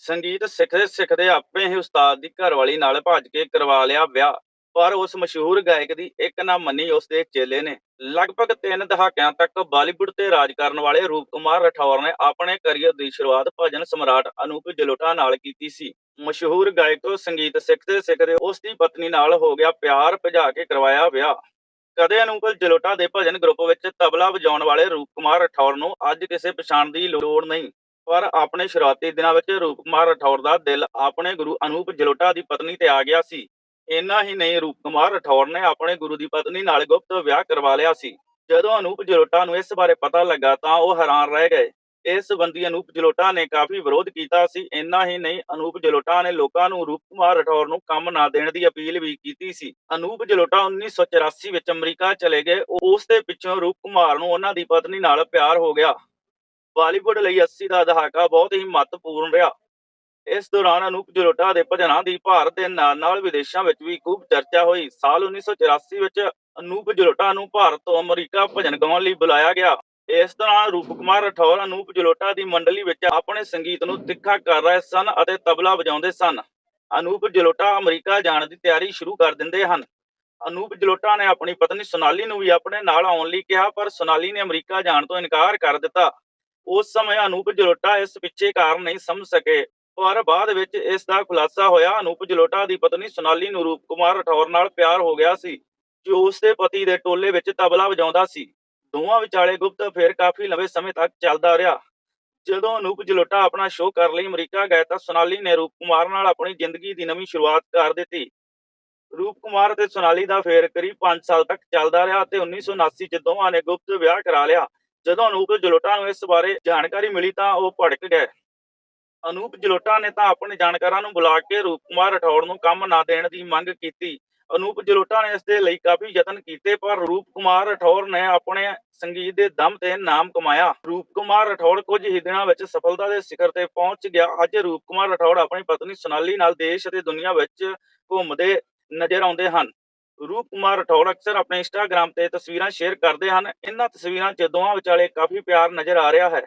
ਸੰਗੀਤ ਸਿੱਖਦੇ ਸਿੱਖਦੇ ਆਪੇ ਹੀ ਉਸਤਾਦ ਦੀ ਘਰਵਾਲੀ ਨਾਲ ਭੱਜ ਕੇ ਕਰਵਾ ਲਿਆ ਵਿਆਹ, ਪਰ ਉਸ ਮਸ਼ਹੂਰ ਗਾਇਕ ਦੀ ਇੱਕ ਨਾ ਮੰਨੀ ਉਸ ਦੇ ਚੇਲੇ ਨੇ। ਲਗਭਗ 3 ਦਹਾਕਿਆਂ ਤੱਕ ਬਾਲੀਵੁੱਡ ਤੇ ਰਾਜ ਕਰਨ ਵਾਲੇ ਰੂਪ ਕੁਮਾਰ ਰਠੌਰ ਨੇ ਆਪਣੇ ਕਰੀਅਰ ਦੀ ਸ਼ੁਰੂਆਤ ਭਜਨ ਸਮਰਾਟ ਅਨੂਪ ਜਲੋਟਾ ਨਾਲ ਕੀਤੀ ਸੀ। ਮਸ਼ਹੂਰ ਗਾਇਕ ਤੋਂ ਸੰਗੀਤ ਸਿੱਖਦੇ ਸਿੱਖਦੇ ਉਸ ਦੀ ਪਤਨੀ ਨਾਲ ਹੋ ਗਿਆ ਪਿਆਰ ਭਜਾ ਕੇ ਕਰਵਾਇਆ ਵਿਆਹ। ਕਦੇ ਅਨੂਪ ਜਲੋਟਾ ਦੇ ਭਜਨ ਗਰੁੱਪ ਵਿੱਚ ਤਬਲਾ ਵਜਾਉਣ ਵਾਲੇ ਰੂਪ ਕੁਮਾਰ ਰਠੌਰ ਨੂੰ ਅੱਜ ਕਿਸੇ ਪਛਾਣ ਦੀ ਲੋੜ ਨਹੀਂ। ਪਰ ਆਪਣੇ ਸ਼ੁਰੂਆਤੀ ਦਿਨਾਂ ਵਿੱਚ ਰੂਪ ਕੁਮਾਰ ਰਠੌਰ ਦਾ ਦਿਲ ਆਪਣੇ ਗੁਰੂ ਅਨੂਪ ਜਲੋਟਾ ਦੀ ਪਤਨੀ ਤੇ ਆ ਗਿਆ ਸੀ। ਇੰਨਾ ਹੀ ਨਹੀਂ ਰੂਪ ਕੁਮਾਰ ਰਠੌਰ ਨੇ ਆਪਣੇ ਗੁਰੂ ਦੀ ਪਤਨੀ ਨਾਲ ਗੁਪਤ ਵਿਆਹ ਕਰਵਾ ਲਿਆ ਸੀ। ਜਦੋਂ ਅਨੂਪ ਜਲੋਟਾ ਨੂੰ ਇਸ ਬਾਰੇ ਪਤਾ ਲੱਗਾ ਤਾਂ ਉਹ ਹੈਰਾਨ ਰਹਿ ਗਏ। ਇਸ ਸੰਬੰਧੀ ਅਨੂਪ ਜਲੋਟਾ ਨੇ ਕਾਫੀ ਵਿਰੋਧ ਕੀਤਾ ਸੀ। ਇੰਨਾ ਹੀ ਨਹੀਂ, ਅਨੂਪ ਜਲੋਟਾ ਨੇ ਲੋਕਾਂ ਨੂੰ ਰੂਪ ਕੁਮਾਰ ਰਠੌਰ ਨੂੰ ਕੰਮ ਨਾ ਦੇਣ ਦੀ ਅਪੀਲ ਵੀ ਕੀਤੀ ਸੀ। ਅਨੂਪ ਜਲੋਟਾ 1984 ਵਿੱਚ ਅਮਰੀਕਾ ਚਲੇ ਗਏ। ਉਸ ਦੇ ਪਿੱਛੋਂ ਰੂਪ ਕੁਮਾਰ ਨੂੰ ਉਹਨਾਂ ਦੀ ਪਤਨੀ ਨਾਲ ਪਿਆਰ ਹੋ ਗਿਆ। ਬਾਲੀਵੁੱਡ ਲਈ 80 ਦਾ ਦਹਾਕਾ ਬਹੁਤ ਹੀ ਮਹੱਤਵਪੂਰਨ ਰਿਹਾ। ਇਸ ਦੌਰਾਨ ਅਨੂਪ ਜਲੋਟਾ ਦੇ ਭਜਨਾਂ ਦੀ ਭਾਰਤ ਦੇ ਨਾਲ ਨਾਲ ਵਿਦੇਸ਼ਾਂ ਵਿੱਚ ਵੀ ਖੂਬ ਚਰਚਾ ਹੋਈ। ਸਾਲ 1984 ਵਿੱਚ ਅਨੂਪ ਜਲੋਟਾ ਨੂੰ ਭਾਰਤ ਤੋਂ ਅਮਰੀਕਾ ਭਜਨ ਗਾਉਣ ਲਈ ਬੁਲਾਇਆ ਗਿਆ। ਇਸ ਦੌਰਾਨ ਰੂਪ ਕੁਮਾਰ ਰਠੌਰ ਅਨੂਪ ਜਲੋਟਾ ਦੀ ਮੰਡਲੀ ਵਿੱਚ ਆਪਣੇ ਸੰਗੀਤ ਨੂੰ ਤਿੱਖਾ ਕਰ ਰਹੇ ਸਨ ਅਤੇ ਤਬਲਾ ਵਜਾਉਂਦੇ ਸਨ। ਅਨੂਪ ਜਲੋਟਾ ਅਮਰੀਕਾ ਜਾਣ ਦੀ ਤਿਆਰੀ ਸ਼ੁਰੂ ਕਰ ਦਿੰਦੇ ਹਨ। ਅਨੂਪ ਜਲੋਟਾ ਨੇ ਆਪਣੀ ਪਤਨੀ ਸੋਨਾਲੀ ਨੂੰ ਵੀ ਆਪਣੇ ਨਾਲ ਆਉਣ ਲਈ ਕਿਹਾ, ਪਰ ਸੋਨਾਲੀ ਨੇ ਅਮਰੀਕਾ ਜਾਣ ਤੋਂ ਇਨਕਾਰ ਕਰ ਦਿੱਤਾ। ਉਸ ਸਮੇਂ ਅਨੂਪ ਜਲੋਟਾ ਇਸ ਪਿੱਛੇ ਕਾਰਨ ਨਹੀਂ ਸਮਝ ਸਕੇ। ਪਰ ਬਾਅਦ ਵਿੱਚ ਇਸ ਦਾ ਖੁਲਾਸਾ ਹੋਇਆ। ਅਨੂਪ ਜਲੋਟਾ ਦੀ ਪਤਨੀ ਸੋਨਾਲੀ ਨੂੰ ਰੂਪ ਕੁਮਾਰ ਰਠੌਰ ਨਾਲ ਪਿਆਰ ਹੋ ਗਿਆ ਸੀ, ਜੋ ਉਸ ਦੇ ਪਤੀ ਦੇ ਟੋਲੇ ਵਿੱਚ ਤਬਲਾ ਵਜਾਉਂਦਾ ਸੀ। ਦੋਵਾਂ ਵਿਚਾਲੇ ਗੁਪਤ ਅਫੇਅਰ ਕਾਫੀ ਲੰਬੇ ਸਮੇਂ ਤੱਕ ਚੱਲਦਾ ਰਿਹਾ। ਜਦੋਂ ਅਨੂਪ ਜਲੋਟਾ ਆਪਣਾ ਸ਼ੋਅ ਕਰ ਲਈ ਅਮਰੀਕਾ ਗਏ ਤਾਂ ਸੋਨਾਲੀ ਨੇ ਰੂਪ ਕੁਮਾਰ ਨਾਲ ਆਪਣੀ ਜ਼ਿੰਦਗੀ ਦੀ ਨਵੀਂ ਸ਼ੁਰੂਆਤ ਕਰ ਦਿੱਤੀ। ਰੂਪ ਕੁਮਾਰ ਤੇ ਸੁਨਾਲੀ ਦਾ ਫੇਰ ਕਰੀਬ 5 ਸਾਲ ਤੱਕ ਚੱਲਦਾ ਰਿਹਾ ਤੇ 1979 ਚ ਦੋਵਾਂ ਨੇ ਗੁਪਤ ਵਿਆਹ ਕਰਾ ਲਿਆ। ਜਦੋਂ ਅਨੂਪ ਜਲੋਟਾ ਨੂੰ ਇਸ ਬਾਰੇ ਜਾਣਕਾਰੀ ਮਿਲੀ ਤਾਂ ਉਹ ਭੜਕ ਗਏ। ਅਨੂਪ ਜਲੋਟਾ ਨੇ ਤਾਂ ਆਪਣੇ ਜਾਣਕਾਰਾਂ ਨੂੰ ਬੁਲਾ ਕੇ ਰੂਪ ਕੁਮਾਰ ਰਠੌੜ ਨੂੰ ਕੰਮ ਨਾ ਦੇਣ ਦੀ ਮੰਗ ਕੀਤੀ। ਅਨੂਪ ਜਲੋਟਾ ਨੇ ਇਸ ਦੇ ਲਈ ਕਾਫੀ ਯਤਨ ਕੀਤੇ, ਪਰ ਰੂਪ ਕੁਮਾਰ ਰਠੌਰ ਨੇ ਆਪਣੇ ਸੰਗੀਤ ਦੇ ਦਮ ਤੇ ਨਾਮ ਕਮਾਇਆ। ਰੂਪ ਕੁਮਾਰ ਰਠੌੜ ਕੁਝ ਹੀ ਦਿਨਾਂ ਵਿੱਚ ਸਫਲਤਾ ਦੇ ਸਿਖਰ ਤੇ ਪਹੁੰਚ ਗਿਆ। ਅੱਜ ਰੂਪ ਕੁਮਾਰ ਰਠੌੜ ਆਪਣੀ ਪਤਨੀ, ਸੁਨਾਲੀ ਨਾਲ ਦੇਸ਼ ਅਤੇ ਦੁਨੀਆ ਵਿੱਚ ਘੁੰਮਦੇ ਨਜ਼ਰ ਆਉਂਦੇ ਹਨ। ਰੂਪ ਕੁਮਾਰ ਰਠੌੜ ਅਕਸਰ ਆਪਣੇ ਇੰਸਟਾਗ੍ਰam ਤੇ ਤਸਵੀਰਾਂ ਸ਼ੇਅਰ ਕਰਦੇ ਹਨ। ਇਹਨਾਂ ਤਸਵੀਰਾਂ 'ਚ ਦੋਵਾਂ ਵਿਚਾਲੇ ਕਾਫੀ ਪਿਆਰ ਨਜ਼ਰ ਆ ਰਿਹਾ ਹੈ।